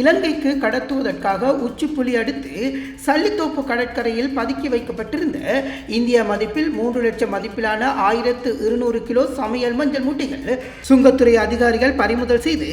இலங்கைக்கு கடத்துவதற்காக உச்சிப்புலி அடுத்து சல்லித்தோப்பு கடற்கரையில் பதுக்கி வைக்கப்பட்டிருந்த இந்திய மதிப்பில் மூன்று லட்சம் மதிப்பிலான ஆயிரத்து இருநூறு கிலோ சமையல் மஞ்சள் மூட்டைகள் சுங்கத்துறை அதிகாரிகள் பறிமுதல் செய்து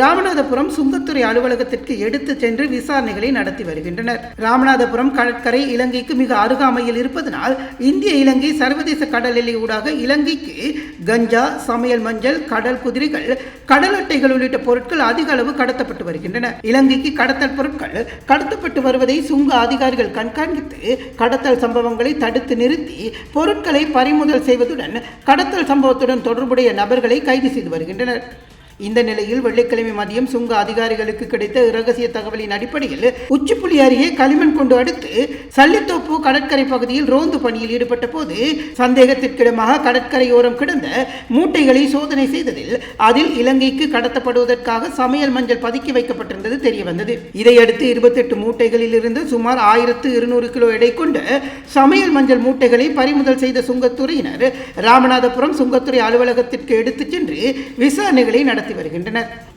ராமநாதபுரம் சுங்கத்துறை அலுவலகத்திற்கு எடுத்து சென்று விசாரணைகளை நடத்தி வருகின்றனர். ராமநாதபுரம் கடற்கரை இலங்கைக்கு மிக அருகாமையில் இருப்பதனால் இந்திய இலங்கை சர்வதேச கடல் எல்லை ஊடாக இலங்கைக்கு கஞ்சா சமையல் மஞ்சள் கடல் குதிரைகள் கடல் அட்டைகள் உள்ளிட்ட பொருட்கள் அதிக அளவு கடத்தப்பட்டு வருகின்றன. இலங்கைக்கு கடத்தல் பொருட்கள் கடத்தப்பட்டு வருவதை சுங்க அதிகாரிகள் கண்காணித்து கடத்தல் சம்பவங்களை தடுத்து நிறுத்தி பொருட்களை பறிமுதல் செய்வதுடன் கடத்தல் சம்பவத்துடன் தொடர்புடைய நபர்களை கைது செய்து வருகின்றனர். இந்த நிலையில் வெள்ளிக்கிழமை மதியம் சுங்க அதிகாரிகளுக்கு கிடைத்த இரகசிய தகவலின் அடிப்படையில் உச்சிப்புலி அருகே களிமண் கொண்டு அடுத்து சல்லித்தோப்பு கடற்கரை பகுதியில் ரோந்து பணியில் ஈடுபட்ட போது சந்தேகத்திற்கிடமாக கடற்கரையோரம் கிடந்த மூட்டைகளை சோதனை செய்ததில் அதில் இலங்கைக்கு கடத்தப்படுவதற்காக சமையல் மஞ்சள் பதுக்கி வைக்கப்பட்டிருந்தது தெரிய வந்தது இதையடுத்து இருபத்தெட்டு மூட்டைகளில் இருந்து சுமார் ஆயிரத்து இருநூறு கிலோ எடை கொண்ட சமையல் மஞ்சள் மூட்டைகளை பறிமுதல் செய்த சுங்கத்துறையினர் ராமநாதபுரம் சுங்கத்துறை அலுவலகத்திற்கு எடுத்துச் சென்று விசாரணைகளை நடத்தி வருகின்றனர்.